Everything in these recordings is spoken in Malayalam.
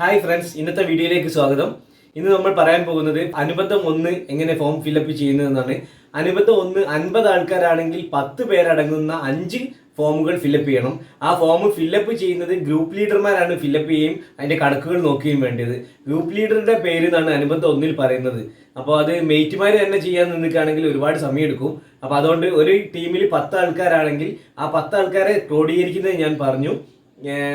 ഹായ് ഫ്രണ്ട്സ് ഇന്നത്തെ വീഡിയോയിലേക്ക് സ്വാഗതം. ഇന്ന് നമ്മൾ പറയാൻ പോകുന്നത് അനുബന്ധം ഒന്ന് എങ്ങനെ ഫോം ഫില്ലപ്പ് ചെയ്യുന്നതെന്നാണ്. അനുബന്ധം ഒന്ന് അൻപത് ആൾക്കാരാണെങ്കിൽ പത്ത് പേരടങ്ങുന്ന അഞ്ച് ഫോമുകൾ ഫില്ലപ്പ് ചെയ്യണം. ആ ഫോം ഫില്ലപ്പ് ചെയ്യുന്നത് ഗ്രൂപ്പ് ലീഡർമാരാണ് ഫില്ലപ്പ് ചെയ്യുകയും അതിന്റെ കണക്കുകൾ നോക്കുകയും വേണ്ടത്. ഗ്രൂപ്പ് ലീഡറുടെ പേര് എന്നാണ് അനുബന്ധം ഒന്നിൽ പറയുന്നത്. അപ്പോൾ അത് മേറ്റുമാർ തന്നെ ചെയ്യാൻ നിൽക്കുകയാണെങ്കിൽ ഒരുപാട് സമയം എടുക്കും അപ്പോൾ അതുകൊണ്ട് ഒരു ടീമിൽ പത്ത് ആൾക്കാരാണെങ്കിൽ ആ പത്ത് ആൾക്കാരെ ക്രോഡീകരിക്കുന്നത് ഞാൻ പറഞ്ഞു.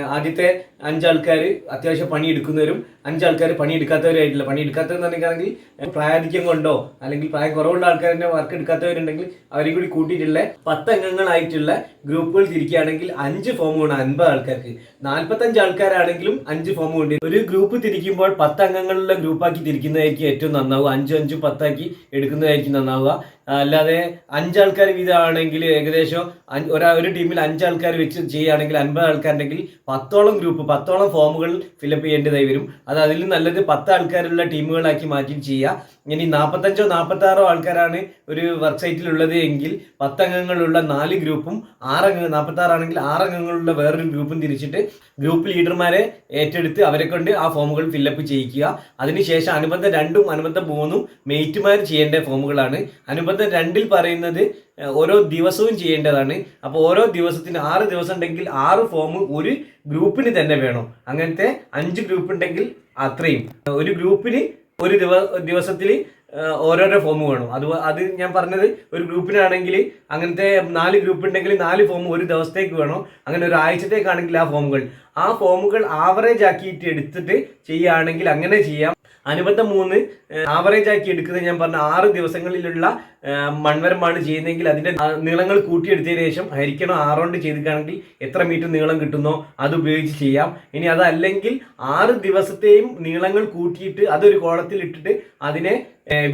ആദ്യത്തെ അഞ്ചാൾക്കാർ അത്യാവശ്യം പണിയെടുക്കുന്നവരും അഞ്ചാൾക്കാർ പണിയെടുക്കാത്തവരായിട്ടില്ല. പണിയെടുക്കാത്തവരെന്ന് പറഞ്ഞിട്ടാണെങ്കിൽ പ്രായാധിക്യം കൊണ്ടോ അല്ലെങ്കിൽ പ്രായം കുറവുള്ള ആൾക്കാരെ വർക്ക് എടുക്കാത്തവരുണ്ടെങ്കിൽ അവരെയും കൂടി കൂട്ടിയിട്ടുള്ള പത്ത് അംഗങ്ങളായിട്ടുള്ള ഗ്രൂപ്പുകൾ തിരിക്കുകയാണെങ്കിൽ അഞ്ച് ഫോം വേണം അൻപത് ആൾക്കാർക്ക്. നാൽപ്പത്തഞ്ച് ആൾക്കാരാണെങ്കിലും അഞ്ച് ഫോം കൊണ്ട് ഒരു ഗ്രൂപ്പ് തിരിക്കുമ്പോൾ പത്ത് അംഗങ്ങളുള്ള ഗ്രൂപ്പാക്കി തിരിക്കുന്നതായിരിക്കും ഏറ്റവും നന്നാവുക. അഞ്ചും അഞ്ചും പത്താക്കി എടുക്കുന്നതായിരിക്കും നന്നാവുക. അല്ലാതെ അഞ്ചാൾക്കാർ വീതമാണെങ്കിൽ ഏകദേശം ഒരാ ഒരു ടീമിൽ അഞ്ചാൾക്കാർ വെച്ച് ചെയ്യുകയാണെങ്കിൽ അൻപത് ആൾക്കാരുണ്ടെങ്കിൽ പത്തോളം ഗ്രൂപ്പ് പത്തോളം ഫോമുകൾ ഫില്ലപ്പ് ചെയ്യേണ്ടതായി വരും. അത് അതിൽ നല്ലത് പത്ത് ആൾക്കാരുള്ള ടീമുകളാക്കി മാറ്റി ചെയ്യുക. ഇനി നാൽപ്പത്തഞ്ചോ നാൽപ്പത്താറോ ആൾക്കാരാണ് ഒരു വർക്ക് സൈറ്റിലുള്ളത് എങ്കിൽ പത്തംഗങ്ങളുള്ള നാല് ഗ്രൂപ്പും ആറംഗങ്ങൾ നാൽപ്പത്താറാണെങ്കിൽ ആറംഗങ്ങളുള്ള വേറൊരു ഗ്രൂപ്പും തിരിച്ചിട്ട് ഗ്രൂപ്പ് ലീഡർമാരെ ഏറ്റെടുത്ത് അവരെ കൊണ്ട് ആ ഫോമുകൾ ഫില്ലപ്പ് ചെയ്യിക്കുക അതിനുശേഷം അനുബന്ധ രണ്ടും അനുബന്ധ മൂന്നും മെയ്റ്റുമാർ ചെയ്യേണ്ട ഫോമുകളാണ് അനുബന്ധം രണ്ടിൽ പറയുന്നത് ഓരോ ദിവസവും ചെയ്യേണ്ടതാണ്. അപ്പോൾ ഓരോ ദിവസത്തിന് ആറ് ദിവസം ഉണ്ടെങ്കിൽ ആറ് ഫോം ഒരു ഗ്രൂപ്പിന് തന്നെ വേണം. അങ്ങനത്തെ അഞ്ച് ഗ്രൂപ്പ് ഉണ്ടെങ്കിൽ അത്രയും. ഒരു ഗ്രൂപ്പിന് ഒരു ദിവ ദിവസത്തിൽ ഓരോരോ ഫോം വേണം. അത് അത് ഞാൻ പറഞ്ഞത് ഒരു ഗ്രൂപ്പിനാണെങ്കിൽ അങ്ങനത്തെ നാല് ഗ്രൂപ്പ് ഉണ്ടെങ്കിൽ നാല് ഫോം ഒരു ദിവസത്തേക്ക് വേണം. അങ്ങനെ ഒരു ആഴ്ചത്തേക്കാണെങ്കിൽ ആ ഫോമുകൾ ആ ഫോമുകൾ ആവറേജ് ആക്കിയിട്ട് എടുത്തിട്ട് ചെയ്യുകയാണെങ്കിൽ അങ്ങനെ ചെയ്യാം. അനുബന്ധം മൂന്ന് ആവറേജ് ആക്കി എടുക്കുന്നത് ഞാൻ പറഞ്ഞ ആറ് ദിവസങ്ങളിലുള്ള മൺവരമാണ് ചെയ്യുന്നതെങ്കിൽ അതിന്റെ ആ നീളങ്ങൾ കൂട്ടിയെടുത്തതിന് ശേഷം ഹരിക്കണം ആറോണ്ട് ചെയ്തിട്ടാണെങ്കിൽ എത്ര മീറ്റർ നീളം കിട്ടുന്നോ അത് ഉപയോഗിച്ച് ചെയ്യാം. ഇനി അതല്ലെങ്കിൽ ആറ് ദിവസത്തെയും നീളങ്ങൾ കൂട്ടിയിട്ട് അതൊരു കോളത്തിൽ ഇട്ടിട്ട് അതിനെ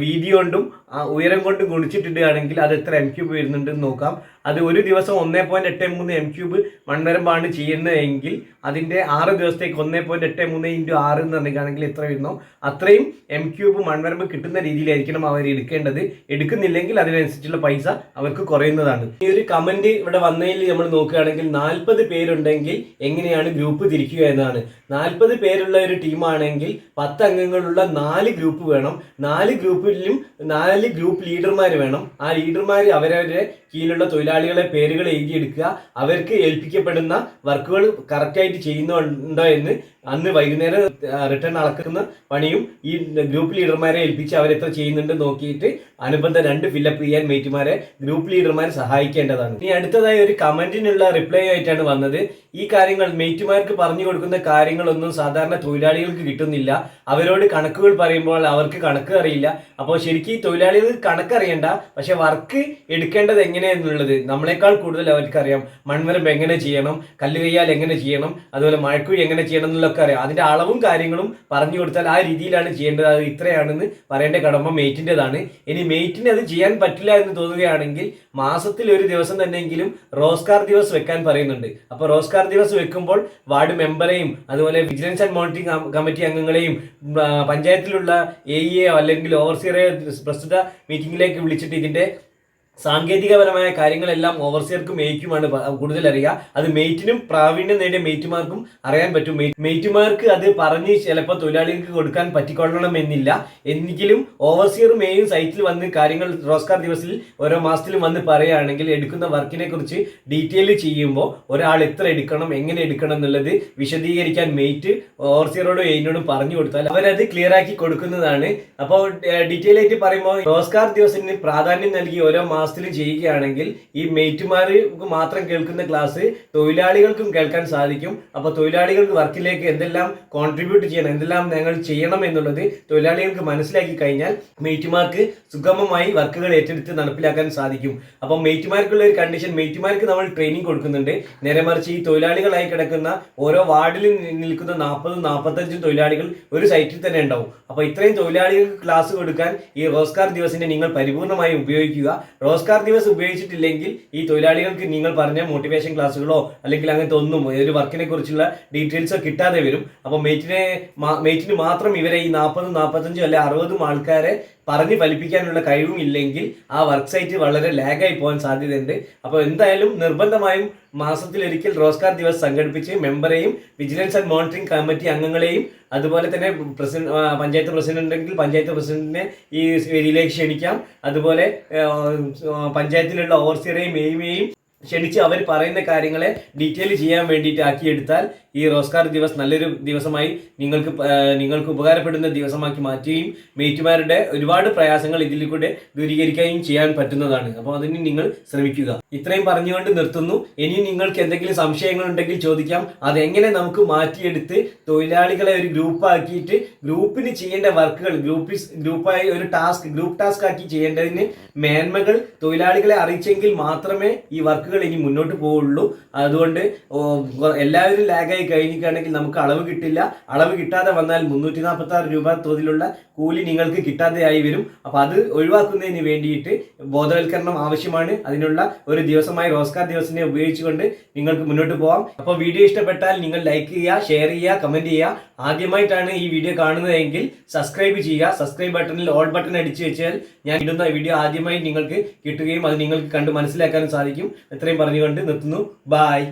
വീതി കൊണ്ടും ഉയരം കൊണ്ട് ഗുണിച്ചിട്ടിടുകയാണെങ്കിൽ അത് എത്ര എം ക്യൂബ് വരുന്നുണ്ടെന്ന് നോക്കാം. അത് ഒരു ദിവസം ഒന്നേ പോയിന്റ് എട്ട് മൂന്ന് എം ക്യൂബ് മൺവരമ്പാണ് ചെയ്യുന്നതെങ്കിൽ അതിന്റെ ആറ് ദിവസത്തേക്ക് ഒന്നേ പോയിന്റ് എട്ട് മൂന്ന് ഇന്റു ആറ് എന്ന് പറഞ്ഞിട്ടാണെങ്കിൽ എത്ര വരുന്നോ? അത്രയും എം ക്യൂബ് മൺവരമ്പ് കിട്ടുന്ന രീതിയിലായിരിക്കണം അവർ എടുക്കേണ്ടത്. എടുക്കുന്നില്ലെങ്കിൽ അതിനനുസരിച്ചുള്ള പൈസ അവർക്ക് കുറയുന്നതാണ്. ഈ ഒരു കമന്റ് ഇവിടെ വന്നതിൽ നമ്മൾ നോക്കുകയാണെങ്കിൽ നാൽപ്പത് പേരുണ്ടെങ്കിൽ എങ്ങനെയാണ് ഗ്രൂപ്പ് തിരിക്കുക എന്നാണ് നാൽപ്പത് പേരുള്ള ഒരു ടീമാണെങ്കിൽ പത്ത് അംഗങ്ങളുള്ള നാല് ഗ്രൂപ്പ് വേണം. നാല് ഗ്രൂപ്പിലും നാല് ഗ്രൂപ്പ് ലീഡർമാർ വേണം. ആ ലീഡർമാർ അവരവരുടെ കീഴിലുള്ള തൊഴിലാളികളെ പേരുകൾ എഴുതിയെടുക്കുക. അവർക്ക് ഏൽപ്പിക്കപ്പെടുന്ന വർക്കുകൾ കറക്റ്റായിട്ട് ചെയ്യുന്നുണ്ടോ എന്ന് അന്ന് വൈകുന്നേരം റിട്ടേൺ അളക്കുന്ന പണിയും ഈ ഗ്രൂപ്പ് ലീഡർമാരെ ഏൽപ്പിച്ച് അവരെത്ര ചെയ്യുന്നുണ്ട് നോക്കിയിട്ട് അനുബന്ധ രണ്ട് ഫില്ലപ്പ് ചെയ്യാൻ മേറ്റുമാരെ ഗ്രൂപ്പ് ലീഡർമാർ സഹായിക്കേണ്ടതാണ്. ഇനി അടുത്തതായി ഒരു കമന്റിനുള്ള റിപ്ലൈ ആയിട്ടാണ് വന്നത്. ഈ കാര്യങ്ങൾ മേറ്റുമാർക്ക് പറഞ്ഞു കൊടുക്കുന്ന കാര്യങ്ങളൊന്നും സാധാരണ തൊഴിലാളികൾക്ക് കിട്ടുന്നില്ല. അവരോട് കണക്കുകൾ പറയുമ്പോൾ അവർക്ക് കണക്ക് അറിയില്ല. അപ്പോൾ ശരിക്കും ഈ തൊഴിലാളികൾക്ക് കണക്കറിയണ്ട പക്ഷെ വർക്ക് എടുക്കേണ്ടത് എങ്ങനെയെന്നുള്ളത് നമ്മളെക്കാൾ കൂടുതൽ അവർക്കറിയാം. മൺവരമ്പ് എങ്ങനെ ചെയ്യണം? കല്ലുകയ്യാൽ എങ്ങനെ ചെയ്യണം? അതുപോലെ മഴക്കുഴി എങ്ങനെ ചെയ്യണം എന്നുള്ളതൊക്കെ അറിയാം അതിന്റെ അളവും കാര്യങ്ങളും പറഞ്ഞു കൊടുത്താൽ ആ രീതിയിലാണ് ചെയ്യേണ്ടത്. അത് ഇത്രയാണെന്ന് പറയേണ്ട കടമ മേറ്റിന്റെതാണ് ഇനി മേറ്റിന് അത് ചെയ്യാൻ പറ്റില്ല എന്ന് തോന്നുകയാണെങ്കിൽ മാസത്തിൽ ഒരു ദിവസം തന്നെയെങ്കിലും റോസ്കാർ ദിവസ് വെക്കാൻ പറയുന്നുണ്ട്. അപ്പോൾ റോസ്കാർ ദിവസ് വെക്കുമ്പോൾ വാർഡ് മെമ്പറെയും അതുപോലെ വിജിലൻസ് ആൻഡ് മോണിറ്ററിംഗ് കമ്മിറ്റി അംഗങ്ങളെയും പഞ്ചായത്തിലുള്ള എ ഇയോ അല്ലെങ്കിൽ ഓവർസിയറെ പ്രസ്തുത മീറ്റിംഗിലേക്ക് വിളിച്ചിട്ട് ഇതിന്റെ സാങ്കേതികപരമായ കാര്യങ്ങളെല്ലാം ഓവർസിയർക്കും മേയ്ക്കുമാണ് കൂടുതൽ അറിയുക. അത് മെയ്റ്റിനും പ്രാവീണ്യം നേടിയ മെയ്റ്റുമാർക്കും അറിയാൻ പറ്റും. മേറ്റുമാർക്ക് അത് പറഞ്ഞ് ചിലപ്പോൾ തൊഴിലാളികൾക്ക് കൊടുക്കാൻ പറ്റിക്കൊള്ളണമെന്നില്ല എങ്കിലും ഓവർസിയർ മേയും സൈറ്റിൽ വന്ന് കാര്യങ്ങൾ റോസ്കാർ ദിവസത്തിൽ ഓരോ മാസത്തിലും വന്ന് പറയുകയാണെങ്കിൽ എടുക്കുന്ന വർക്കിനെ കുറിച്ച് ഡീറ്റെയിൽ ചെയ്യുമ്പോൾ ഒരാൾ എത്ര എടുക്കണം എങ്ങനെ എടുക്കണം എന്നുള്ളത് വിശദീകരിക്കാൻ മെയ്റ്റ് ഓവർസിയറോടും എയിനോടും പറഞ്ഞു കൊടുത്താൽ അവരത് ക്ലിയർ ആക്കി കൊടുക്കുന്നതാണ്. അപ്പോൾ ഡീറ്റെയിൽ ആയിട്ട് പറയുമ്പോൾ റോസ്കാർ ദിവസത്തിന് പ്രാധാന്യം നൽകി ഓരോ മാസത്തിലും ചെയ്യുകയാണെങ്കിൽ ഈ മെയ്റ്റുമാർക്ക് മാത്രം കേൾക്കുന്ന ക്ലാസ് തൊഴിലാളികൾക്കും കേൾക്കാൻ സാധിക്കും. അപ്പോൾ തൊഴിലാളികൾക്ക് വർക്കിലേക്ക് എന്തെല്ലാം കോൺട്രിബ്യൂട്ട് ചെയ്യണം എന്തെല്ലാം ഞങ്ങൾ ചെയ്യണം എന്നുള്ളത് തൊഴിലാളികൾക്ക് മനസ്സിലാക്കി കഴിഞ്ഞാൽ മെയ്റ്റുമാർക്ക് സുഗമമായി വർക്കുകൾ ഏറ്റെടുത്ത് നടപ്പിലാക്കാൻ സാധിക്കും. അപ്പോൾ മെയ്റ്റുമാർക്കുള്ള ഒരു കണ്ടീഷൻ മെയ്റ്റുമാർക്ക് നമ്മൾ ട്രെയിനിങ് കൊടുക്കുന്നുണ്ട്. നേരെ മറിച്ച് ഈ തൊഴിലാളികളായി കിടക്കുന്ന ഓരോ വാർഡിൽ നിൽക്കുന്ന നാൽപ്പതും നാൽപ്പത്തഞ്ചും തൊഴിലാളികൾ ഒരു സൈറ്റിൽ തന്നെ ഉണ്ടാവും. അപ്പോൾ ഇത്രയും തൊഴിലാളികൾക്ക് ക്ലാസ് കൊടുക്കാൻ ഈ റോസ്കാർ ദിവസിനെ നിങ്ങൾ പരിപൂർണമായി ഉപയോഗിക്കുക. റോസ്കാർ ദിവസ് ഉപയോഗിച്ചിട്ടില്ലെങ്കിൽ ഈ തൊഴിലാളികൾക്ക് നിങ്ങൾ പറഞ്ഞ മോട്ടിവേഷൻ ക്ലാസ്സുകളോ അല്ലെങ്കിൽ അങ്ങനത്തെ ഒന്നും ഒരു വർക്കിനെ കുറിച്ചുള്ള ഡീറ്റെയിൽസോ കിട്ടാതെ വരും. അപ്പോൾ മേറ്റിനെ മേറ്റിന് മാത്രം ഇവരെ ഈ നാൽപ്പതും നാൽപ്പത്തഞ്ചും അല്ലെ അറുപതും ആൾക്കാരെ പറഞ്ഞ് ഫലിപ്പിക്കാനുള്ള കഴിവും ഇല്ലെങ്കിൽ ആ വർക്ക് സൈറ്റ് വളരെ ലാഗായി പോകാൻ സാധ്യതയുണ്ട്. അപ്പോൾ എന്തായാലും നിർബന്ധമായും മാസത്തിലൊരിക്കൽ റോസ്കാർ ദിവസ് സംഘടിപ്പിച്ച് മെമ്പറെയും വിജിലൻസ് ആൻഡ് മോണിറ്ററിംഗ് കമ്മിറ്റി അംഗങ്ങളെയും അതുപോലെ തന്നെ പ്രസിഡന്റ് പഞ്ചായത്ത് പ്രസിഡന്റ് ഉണ്ടെങ്കിൽ പഞ്ചായത്ത് പ്രസിഡന്റിനെ ഈ വേദിയിലേക്ക് ക്ഷണിക്കാം. അതുപോലെ പഞ്ചായത്തിലുള്ള ഓവർസിയറേയും എയിമെയും ക്ഷണിച്ച് അവർ പറയുന്ന കാര്യങ്ങളെ ഡീറ്റെയിൽ ചെയ്യാൻ വേണ്ടിയിട്ട് ആക്കിയെടുത്താൽ ഈ റോസ്കാർ ദിവസ് നല്ലൊരു ദിവസമായി നിങ്ങൾക്ക് നിങ്ങൾക്ക് ഉപകാരപ്പെടുന്ന ദിവസമാക്കി മാറ്റുകയും മേറ്റുമാരുടെ ഒരുപാട് പ്രയാസങ്ങൾ ഇതിൽ കൂടെ ദൂരീകരിക്കുകയും ചെയ്യാൻ പറ്റുന്നതാണ്. അപ്പോൾ അതിന് നിങ്ങൾ ശ്രമിക്കുക. ഇത്രയും പറഞ്ഞുകൊണ്ട് നിർത്തുന്നു. ഇനി നിങ്ങൾക്ക് എന്തെങ്കിലും സംശയങ്ങൾ ഉണ്ടെങ്കിൽ ചോദിക്കാം അതെങ്ങനെ നമുക്ക് മാറ്റിയെടുത്ത് തൊഴിലാളികളെ ഒരു ഗ്രൂപ്പ് ആക്കിയിട്ട് ഗ്രൂപ്പിന് ചെയ്യേണ്ട വർക്കുകൾ ഗ്രൂപ്പിൽ ഗ്രൂപ്പായി ഒരു ടാസ്ക് ഗ്രൂപ്പ് ടാസ്ക് ആക്കി ചെയ്യേണ്ടതിന് മേന്മകൾ തൊഴിലാളികളെ അറിയിച്ചെങ്കിൽ മാത്രമേ ഈ വർക്കുകൾ ഇനി മുന്നോട്ട് പോവുള്ളൂ. അതുകൊണ്ട് എല്ലാവരും ലാഗായി കഴിഞ്ഞിട്ടാണെങ്കിൽ നമുക്ക് അളവ് കിട്ടില്ല. അളവ് കിട്ടാതെ വന്നാൽ മുന്നൂറ്റി നാൽപ്പത്തി ആറ് രൂപ തോതിലുള്ള കൂലി നിങ്ങൾക്ക് കിട്ടാതെയായി വരും. അപ്പൊ അത് ഒഴിവാക്കുന്നതിന് വേണ്ടിയിട്ട് ബോധവൽക്കരണം ആവശ്യമാണ്. അതിനുള്ള ഒരു ദിവസമായി റോസ്കാർ ദിവസത്തിനെ ഉപയോഗിച്ചുകൊണ്ട് നിങ്ങൾക്ക് മുന്നോട്ട് പോവാം. അപ്പോൾ വീഡിയോ ഇഷ്ടപ്പെട്ടാൽ നിങ്ങൾ ലൈക്ക് ചെയ്യുക ഷെയർ ചെയ്യുക കമന്റ് ചെയ്യുക. ആദ്യമായിട്ടാണ് ഈ വീഡിയോ കാണുന്നതെങ്കിൽ സബ്സ്ക്രൈബ് ചെയ്യുക. സബ്സ്ക്രൈബ് ബട്ടണിൽ ഓൾ ബട്ടൺ അടിച്ചു വെച്ചാൽ ഞാൻ ഇടുന്ന വീഡിയോ ആദ്യമായി നിങ്ങൾക്ക് കിട്ടുകയും അത് നിങ്ങൾക്ക് കണ്ട് മനസ്സിലാക്കാനും സാധിക്കും. ഇത്രയും പറഞ്ഞുകൊണ്ട് നിർത്തുന്നു. ബായ്